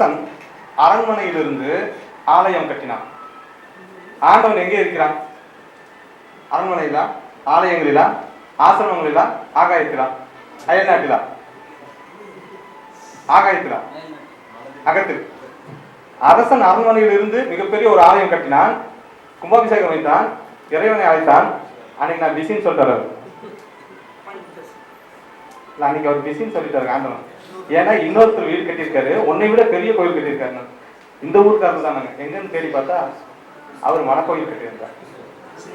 அரசன் அரண்மனையிலிருந்து ஆலயம் கட்டினான். ஆண்டவன் எங்கே இருக்கிறான்? அரண்மனையிலா ஆலயங்களிலா ஆசிரமங்களிலா ஆகாயத்திலா? அயல்நாட்டிலா? ஆகாயத்திலா? அகத்தில். அரசன் அரண்மனையிலிருந்து மிகப்பெரிய ஒரு ஆலயம் கட்டினான். கும்பாபிஷேகம் வைத்தான். இறைவனை அழைத்தான். அன்னைக்கு நான் பிசின்னு சொல்லிட்டு நான் அன்னைக்கு அவர் பிஸின்னு சொல்லிட்டாரு ஆண்டவன் ஏன்னா இன்னொருத்தர் வீடு கட்டியிருக்காரு உன்னை விட பெரிய கோயில் கட்டியிருக்காரு இந்த ஊருக்காரர் தான் நாங்க எங்கன்னு தேடி பார்த்தா அவர் மனக்கோயில் கட்டியிருந்தார்.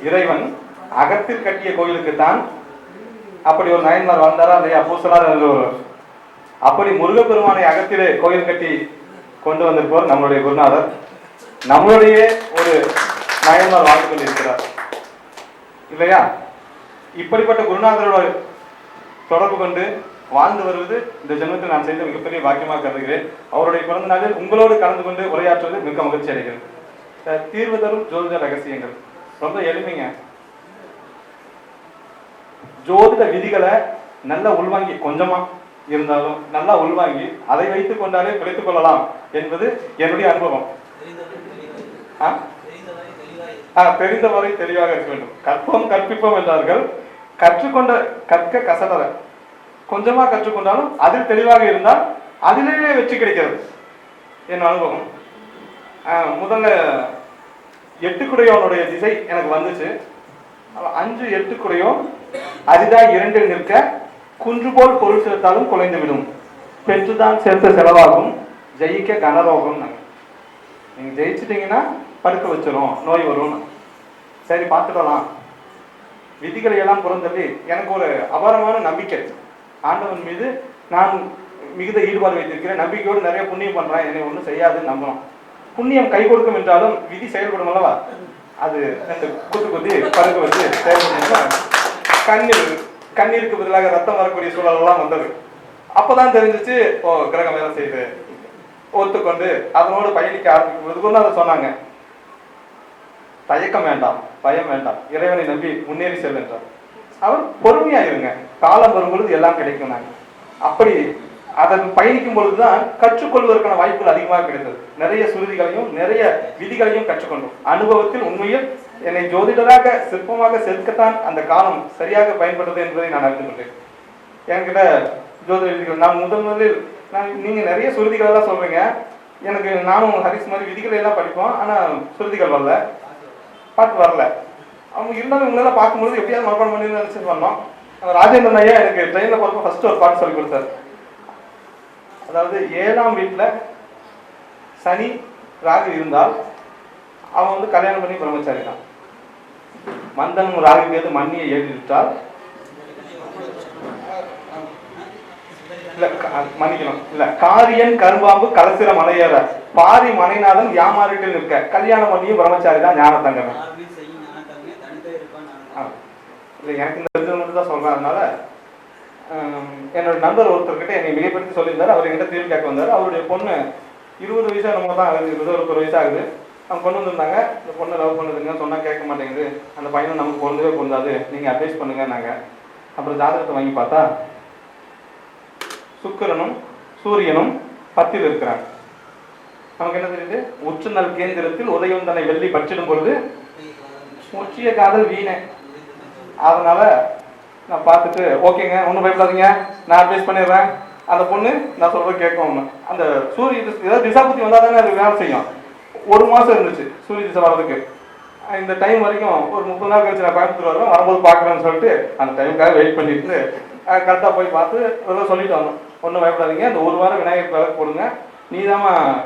இறைவன் அகத்தில் கட்டிய கோயிலுக்கு தான் அப்படி ஒரு நயன்மார் வாழ்ந்தாரா இல்லையா? பூசலார் ஒரு. அப்படி முருகப்பெருமானை அகத்திலே கோயில் கட்டி கொண்டு வந்திருப்பவர் நம்மளுடைய குருநாதர். நம்மளுடைய ஒரு நயன்மார் வாழ்ந்து கொண்டிருக்கிறார். இல்லையா? இப்படிப்பட்ட குருநாதரோட தொடர்பு கொண்டு வாழ்ந்து வருவது இந்த ஜென்மத்தில் நான் செய்த மிகப்பெரிய பாக்கியமாக கருதுகிறேன். அவருடைய பிறந்த நாளில் உங்களோடு கலந்து கொண்டு உரையாற்றுவது மிக மகிழ்ச்சி அடைகிறேன் அஹ் தீர்வு தரும் ஜோதிட ரகசியங்கள். ரொம்ப எளிமைங்க. ஜோதிட விதிகளை நல்லா உள்வாங்கி கொஞ்சமா இருந்தாலும் நல்லா உள்வாங்கி அதை வைத்துக் கொண்டாலே பிழைத்துக் கொள்ளலாம் என்பது என்னுடைய அனுபவம். தெரிந்தவரை தெளிவாக இருக்க வேண்டும். கற்போம் கற்பிப்போம் என்றார்கள். கற்றுக்கொண்ட கற்க கசடர கொஞ்சமாக கற்றுக்கொண்டாலும் அதில் தெளிவாக இருந்தால் அதிலேயே வெற்றி கிடைக்கிறது என் அனுபவம். ஆ, முதல்ல எட்டுக்குடையோனுடைய திசை எனக்கு வந்துச்சு. அஞ்சு அஞ்சு எட்டுக்குடையும் அரிதாக இரண்டில் நிற்க குன்று போல் பொருள் செலுத்தாலும் குலைந்து விடும். பெற்றுதான் சேர்த்த செலவாகும் ஜெயிக்க கனரோகம். நீங்கள் ஜெயிச்சிட்டிங்கன்னா படுக்க வச்சிடும் நோய் வரும் சரி பார்த்துக்கலாம் விதிகளை எல்லாம் புறந்தள்ளி எனக்கு ஒரு அபாரமான நம்பிக்கை. ஆண்டவன் மீது நான் மிகுந்த ஈடுபாடு வைத்திருக்கிறேன். நம்பிக்கையோடு நிறைய புண்ணியம் பண்றேன். என்னை ஒன்றும் செய்யாதுன்னு நம்பணும் புண்ணியம் கை கொடுக்கும் என்றாலும் விதி செயல்படும் அல்லவா? அது ரெண்டு குத்து குத்தி படுக்க வச்சு செயல்படும் கண்ணீர் கண்ணீருக்கு பதிலாக ரத்தம் வரக்கூடிய சூழலெல்லாம் வந்தது. அப்போதான் தெரிஞ்சிச்சு ஓ கிரகம் வேலை செய்யுது. ஒத்துக்கொண்டு அதனோடு பயணிக்க ஆரம்பிக்கும் அதை சொன்னாங்க. தயக்கம் வேண்டாம் பயம் வேண்டாம். இறைவனை நம்பி முன்னேறி செல்கின்றார் அவர் பொறுமையா இருங்க. காலம் வரும்பொழுது எல்லாம் கிடைக்கும் நாங்கள். அப்படி அதன் பயணிக்கும் பொழுதுதான் கற்றுக்கொள்வதற்கான வாய்ப்புகள் அதிகமாக கிடைத்தது. நிறைய சுருதிகளையும் நிறைய விதிகளையும் கற்றுக்கொண்டோம். அனுபவத்தில் உண்மையில் என்னை ஜோதிடராக சிற்பமாக செதுக்கத்தான் அந்த காலம் சரியாக பயன்படுது என்பதை நான் அறிந்து கொண்டேன். என்கிட்ட ஜோதிட விதிகள் நான் முதல் முதலில் நான் நீங்க நிறைய சுருதிகள் எல்லாம் சொல்றீங்க. எனக்கு நானும் ஹரிஸ் மாதிரி விதிகளை எல்லாம் படிப்போம். ஆனா சுருதிகள் வரல. பாட்டு வரல. அவங்க இருந்தாலும் இவங்களால பார்க்கும்போது எப்படியாவது மனப்பாடம் பண்ணி நினைச்சிட்டு பண்ணோம் அந்த ராஜேந்திரன் ஐயா எனக்கு ட்ரெயினில் போகிறப்ப ஃபர்ஸ்ட் ஒரு பாட்டு சொல்லி கொடுத்தாரு. அதாவது ஏழாம் வீட்டில் சனி ராகு இருந்தால் அவன் வந்து கல்யாணம் பண்ணி பிரம்மச்சாரி தான் மந்தன் ராகு கேது மண்ணியை ஏறிவிட்டால் இல்ல மன்னிக்கணும். இல்ல காரியன் கரும்பாம்பு கலசிர மலையேற. பாரி மனைநாதன் வியாமாரிட்டில் நிற்க. கல்யாணம் பண்ணியும் பிரம்மச்சாரி தான் ஞான தங்கவன். இல்ல எனக்கு இந்த மட்டும் தான் சொல்றேன். அதனால என்னோட நண்பர் ஒருத்தர்கிட்ட என்னை மிகைப்படுத்தி சொல்லியிருந்தாரு. அவர் என்கிட்ட தீர்வு கேட்க வந்தாரு. அவருடைய பொண்ணு இருபது வயசா நம்ம தான் ஆகுது. இருபது ஒரு வயசு ஆகுது. அவங்க கொண்டு வந்திருந்தாங்க. இந்த பொண்ணை லவ் பண்ணுதுங்க சொன்னா கேட்க மாட்டேங்குது. அந்த பையனும் நமக்கு பொருந்தவே பொருந்தாது. நீங்க அட்வைஸ் பண்ணுங்க நாங்க அப்புறம் ஜாதகத்தை வாங்கி பார்த்தா சுக்கிரனும் சூரியனும் பத்தில் இருக்கிறாங்க நமக்கு என்ன தெரியுது? உச்சநல் கேந்திரத்தில் உதயம் தன்னை வெள்ளி பற்றிடும் பொழுது முக்கிய காதல் வீணை. அதனால நான் பார்த்துட்டு ஓகேங்க ஒன்றும் பயப்படாதீங்க. நான் அட்வைஸ் பண்ணிடுறேன். அந்த பொண்ணு நான் சொல்றது கேட்கும் அந்த சூரிய ஏதாவது திசாபுத்தி வந்தால் தானே அது வேலை செய்யும். ஒரு மாதம் இருந்துச்சு சூரிய திசை வர்றதுக்கு. இந்த டைம் வரைக்கும் ஒரு முப்பது நாள் கழிச்சு நான் கோயம்புத்தூர் வருவேன் வரும்போது பார்க்குறேன்னு சொல்லிட்டு அந்த டைமுக்காக வெயிட் பண்ணிட்டு கரெக்டாக போய் பார்த்து இதெல்லாம் சொல்லிட்டு வரணும். ஒன்றும் பயப்படாதீங்க. இந்த ஒரு வாரம் விநாயகர் விளக்கு போடுங்க. நீ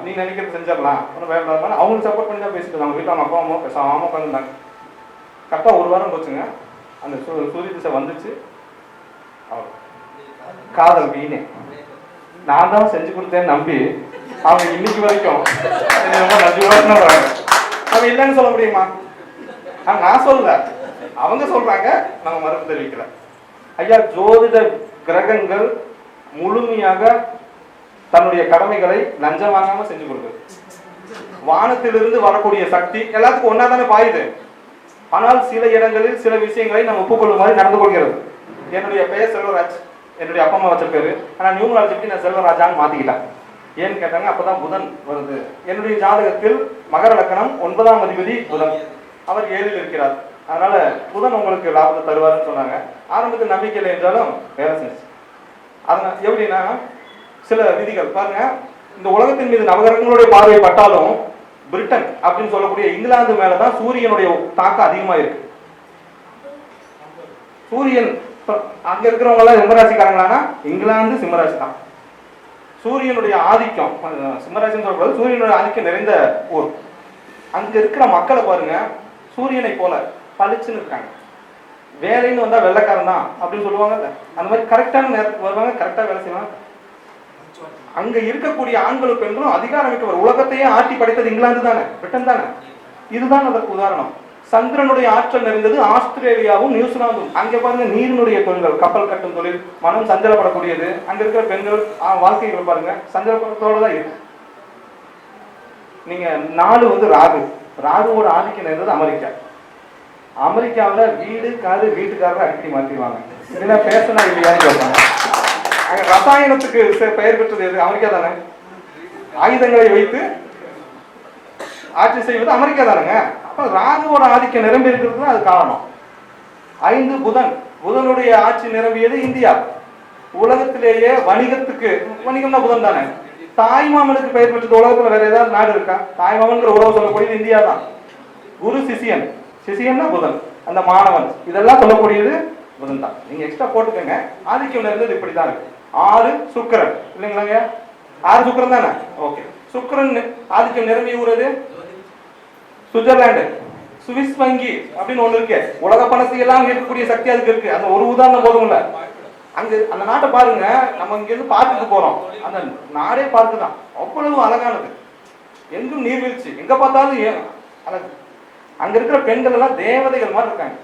நீ நினைக்கிறது செஞ்சிடலாம். ஒன்றும் பயப்படாத அவங்களுக்கு சப்போர்ட் பண்ணி தான் பேசிட்டு இருந்தாங்க வீட்டில் அவங்க அப்பா அம்மா பேசாமல் உட்காந்துருந்தாங்க. கரெக்டாக ஒரு வாரம் போச்சுங்க. அந்த சூ- சூரிய திசை வந்துச்சு. அவ்வளோ காதல் வீணே. நான் தான் செஞ்சு கொடுத்தேன்னு நம்பி அவங்க இன்னைக்கு வரைக்கும் ரொம்ப நன்றி வராங்க. நம்ம இல்லைன்னு சொல்ல முடியுமா? நான் சொல்லல. அவங்க சொல்றாங்க. நம்ம மறுப்பு தெரிவிக்கிறேன் ஐயா ஜோதிட கிரகங்கள் முழுமையாக தன்னுடைய கடமைகளை லஞ்சம் வாங்காம செஞ்சு கொடுக்குது. வானத்திலிருந்து வரக்கூடிய சக்தி எல்லாத்துக்கும் ஒன்னா தானே பாயுது. ஆனால் சில இடங்களில் சில விஷயங்களை நம்ம ஒப்புக்கொள்ளும் மாதிரி நடந்து கொள்கிறது. என்னுடைய பெயர் செல்வராஜ். என்னுடைய அப்பா அம்மா வச்ச பேரு ஆனா நியூமராலஜிக்கு நான் செல்வராஜான்னு மாத்திக்கிட்டேன். ஏன்னு கேட்டாங்க அப்பதான் புதன் வருது. என்னுடைய ஜாதகத்தில் மகர லக்கணம் ஒன்பதாம் அதிபதி புதன். அவர் ஏழில் இருக்கிறார். அதனால புதன் உங்களுக்கு லாபத்தை தருவாருன்னு சொன்னாங்க. ஆரம்பத்தில் நம்பிக்கை இல்லை என்றாலும் வேலை செஞ்சு. அதனால் எப்படின்னா சில விதிகள். பாருங்க இந்த உலகத்தின் மீது நவகிரகங்களுடைய பார்வை பட்டாலும் பிரிட்டன் அப்படின்னு சொல்லக்கூடிய இங்கிலாந்து மேலதான் சூரியனுடைய தாக்கம் அதிகமா இருக்கு. சூரியன் அங்க இருக்கிறவங்க எல்லாம் சிம்மராசிக்காரங்களானா? இங்கிலாந்து சிம்மராசி தான் சூரியனுடைய ஆதிக்கம் சிம்மராசின்னு சொல்லக்கூடாது சூரியனுடைய ஆதிக்கம் நிறைந்த ஊர். அங்க இருக்கிற மக்களை பாருங்க சூரியனை போல பளிச்சுன்னு இருக்காங்க. வேலைன்னு வந்தால் வெள்ளைக்காரன் தான் அப்படின்னு சொல்லுவாங்கல்ல. அந்த மாதிரி கரெக்டான நேரத்துக்கு வருவாங்க கரெக்டாக வேலை செய்வாங்க. அங்க இருக்கக்கூடிய ஆண்களும் பெண்களும் அதிகாரம் மிக்கவர். உலகத்தையே ஆட்டி படைத்தது இங்கிலாந்து தானே? பிரிட்டன் தானே? இதுதான் அதற்கு உதாரணம். சந்திரனுடைய ஆற்றல் நிறைந்தது ஆஸ்திரேலியாவும் நியூசிலாந்தும். அங்க பாருங்க நீரினுடைய தொழில்கள் கப்பல் கட்டும் தொழில் மனம் சஞ்சலப்படக்கூடியது. அங்க இருக்கிற பெண்கள் வாழ்க்கைகளை வாழ்க்கைகள் பாருங்க சஞ்சலப்படத்தோட தான் இருக்கு. நீங்க நாலு வந்து ராகு. ராகுவோட ஆதிக்கம் நிறைந்தது அமெரிக்கா. அமெரிக்காவில் வீடு காரு வீட்டுக்காரர் அடிக்கடி மாற்றிடுவாங்க இதெல்லாம் பேசினா இல்லையான்னு கேட்பாங்க. அங்கே ரசாயனத்துக்கு பெயர் பெற்றது எது? அமெரிக்கா தானே? ஆயுதங்களை வைத்து ஆட்சி செய்வது அமெரிக்கா தானேங்க? அப்போ ராகுவோட ஆதிக்கம் நிரம்பி இருக்கிறது அது காரணம். ஐந்து புதன். புதனுடைய ஆட்சி நிரம்பியது இந்தியா. உலகத்திலேயே வணிகத்துக்கு வணிகம்னா புதன் தானே? தாய்மாமனுக்கு பெயர் பெற்றது உலகத்துல வேற ஏதாவது நாடு இருக்கா? தாய்மாமன்கிற உறவு சொல்லக்கூடியது இந்தியா தான். குரு சிசியன். சிசியன்னா புதன் அந்த மாணவன். இதெல்லாம் சொல்லக்கூடியது புதன் தான். நீங்க எக்ஸ்ட்ரா போட்டுக்கோங்க. ஆதிக்கம் இருந்தது இப்படி தான் இருக்கு. ஆறு சுக்கரன். இல்லைங்களாங்க? ஆறு சுக்கரன் தானே? ஓகே சுக்கரன் ஆதிக்கம் நிரம்பி ஊறது சுவிட்சர்லாந்து சுவிஸ் வங்கி அப்படின்னு ஒண்ணு இருக்கு. உலக பணத்தை எல்லாம் இருக்கக்கூடிய சக்தி அதுக்கு இருக்கு. அந்த ஒரு உதாரணம் போதும்ல. அங்க அந்த நாட்டை பாருங்க. நம்ம இங்க இருந்து பார்க்குக்கு போறோம். அந்த நாடே பார்க்கு தான் அவ்வளவு அழகானது. எங்கும் நீர்வீழ்ச்சி. எங்க பார்த்தாலும் ஏன் அழகு. அங்க இருக்கிற பெண்கள் எல்லாம் தேவதைகள் மாதிரி இருக்காங்க.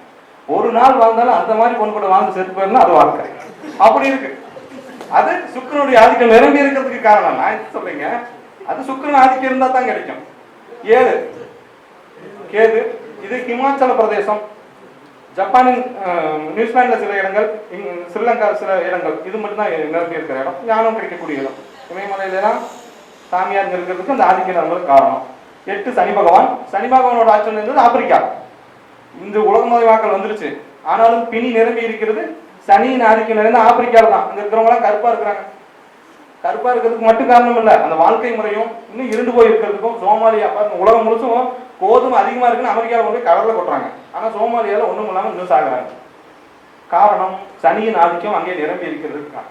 ஒரு நாள் வாழ்ந்தாலும் அந்த மாதிரி பொண்ணு கூட வாழ்ந்து செத்து போயிருந்தா அது வாழ்க்கை. அப்படி இருக்கு. அது சுக்கரனுடைய ஆதிக்கம் நிரம்பி இருக்கிறதுக்கு காரணம். நான் என்ன சொல்றீங்க? அது சுக்கரன் ஆதிக்கம் இருந்தா தான் கிடைக்கும். ஏழு கேது. இது ஹிமாச்சல பிரதேசம். ஜப்பானின் நியூசிலாந்துல சில இடங்கள் இங்க ஸ்ரீலங்கா சில இடங்கள். இது மட்டும் தான் நிரம்பி இருக்கிற இடம். ஞானம் கிடைக்கக்கூடிய இடம். இமயமலையிலாம் சாமியார் இருக்கிறதுக்கு அந்த ஆதிக்க நிறங்கள் காரணம். எட்டு சனி பகவான். சனி பகவானோட ஆற்றல் இருந்தது ஆப்பிரிக்கா. இந்த உலக உலகமயமாக்கல் வந்துருச்சு. ஆனாலும் பிணி நிரம்பி இருக்கிறது சனியின் ஆதிக்கம் நிறைந்த ஆப்பிரிக்காவில் தான். அங்கே இருக்கிறவங்களாம் கருப்பாக இருக்கிறாங்க. கருப்பாக இருக்கிறதுக்கு மட்டும் காரணம் இல்லை. அந்த வாழ்க்கை முறையும் இன்னும் இருண்டு போய் இருக்கிறதுக்கும் சோமாலியா பாருங்க உலகம் முழுசும் கோதுமை அதிகமாக இருக்குன்னு அமெரிக்காவில் கொண்டு கடலில் கொட்டுறாங்க. ஆனால் சோமாலியாவில் ஒன்றும் இல்லாமல் இன்னும் சாகுறாங்க. காரணம் சனியின் ஆதிக்கம் அங்கே நிரம்பி இருக்கிறதுக்கு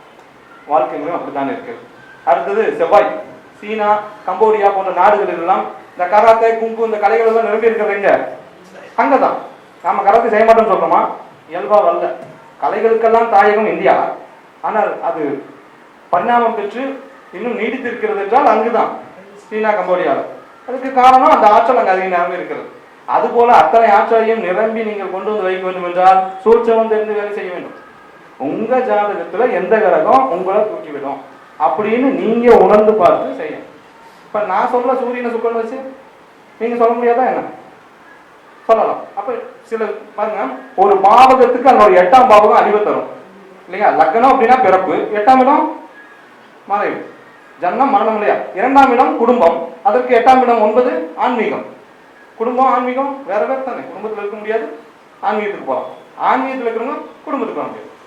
வாழ்க்கை முறையும் அப்படித்தான் இருக்குது அடுத்தது செவ்வாய். சீனா கம்போடியா போன்ற நாடுகளில் எல்லாம் இந்த கராத்தே குங்கு இந்த கலைகள் எல்லாம் நிரம்பி இருக்கிறது அங்கதான். நாம கராத்தே செய்ய மாட்டோம்னு சொல்றோமா? இயல்பா வரல. கலைகளுக்கெல்லாம் தாயகம் இந்தியா. ஆனால் அது பரிணாமம் பெற்று இன்னும் நீடித்திருக்கிறது என்றால் அங்குதான் சீனா கம்போடியால அதுக்கு காரணம் அந்த ஆற்றல் அங்கே அதிக நிரம்பி இருக்கிறது. அதுபோல அத்தனை ஆற்றலையும் நிரம்பி நீங்கள் கொண்டு வந்து வைக்க வேண்டும் என்றால் சூழ்ச்சவம் தெரிந்து வேலை செய்ய வேண்டும். உங்க ஜாதகத்துல எந்த கிரகம் உங்களை தூக்கிவிடும்? அப்படின்னு நீங்க உணர்ந்து பார்த்து செய்யணும். இப்போ நான் சொல்ல சூரியனை சுக்கரன் வச்சு நீங்கள் சொல்ல முடியாதா என்ன? சொல்லலாம். அப்போ சில பாருங்க ஒரு பாவகத்துக்கு அதனோட எட்டாம் பாவகம் அறிவை தரும். இல்லையா? லக்னம் அப்படின்னா பிறப்பு. எட்டாம் இடம் மறைவு. ஜன்மம் மரணம் இல்லையா? இரண்டாம் இடம் குடும்பம். அதற்கு எட்டாம் இடம் ஒன்பது ஆன்மீகம். குடும்பம் ஆன்மீகம் வேற வேற தானே. குடும்பத்தில் இருக்க முடியாது. ஆன்மீகத்துக்கு போகலாம் ஆன்மீகத்தில் இருக்கிறவங்க குடும்பத்துக்கு போக முடியாது.